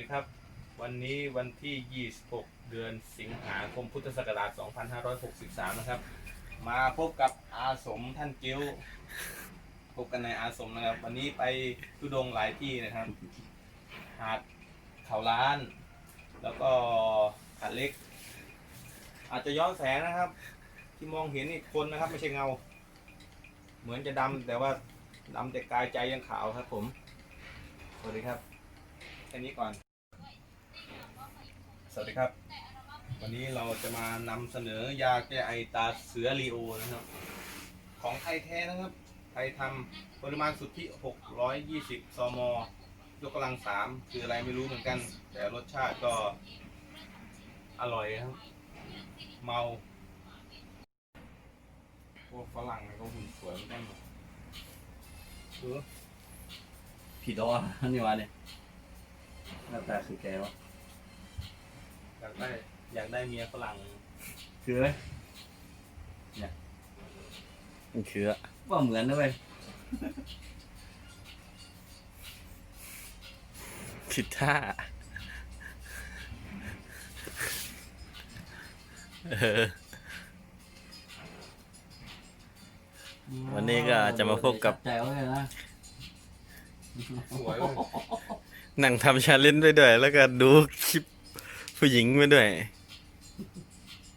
ดีครับ วันนี้วันที่ 26 เดือนสิงหาคมพุทธศักราช 2563 นะครับ มาพบกับอาสมท่านกิ้ว พบกันในอาสมนะครับ วันนี้ไปทุดงหลายที่นะครับ หาดเขาล้าน แล้วก็หาดเล็ก อาจจะย้อนแสงนะครับ ที่มองเห็นนี่คนนะครับ ไม่ใช่เงา เหมือนจะดำแต่ว่าดำแต่กายใจยังขาวครับผม สวัสดีครับแค่นี้ก่อน วัสดีครับ วันนี้เราจะมานำเสนอยาแก้ไอตาเสือรีโอนะครับ ของไทยแท้นะครับ ไทยทำปริมาณสุทธิ 620 ซม ยกกำลัง 3 คืออะไรไม่รู้เหมือนกัน แต่รสชาติก็อร่อยครับ เมาพวกฝรั่งมันก็หุ่นสวยเหมือนกันหมดดูผิดอนี่วะเนี่ยหน้าตาคือแกวะ ได้อยากได้เมียฝรั่งคือไหมมันคืออะว่าเหมือนนะเว้ยผิดท่า เออ วันนี้ก็จะมาพบกับใจไว้เลยนะสวยเว้ยนั่งทำชาเลนจ์ไปด้วย แล้วก็ดูคลิป ผู้หญิงไปด้วย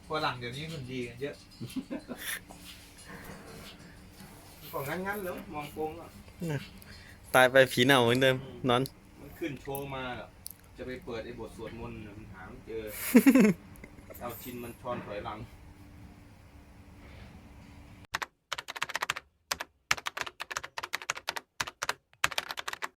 ฝรั่งเดี๋ยวนี้คนดีกันเยอะก็งั้นงั้นๆแล้วมองโกงอะตายไปผีเน่าเหมือนเดิม นอน มันขึ้นโชว์มาอะจะไปเปิดไอ้บทสวดมนต์น่ะมันหาไม่เจอ เอาชินมันชอนถอยหลัง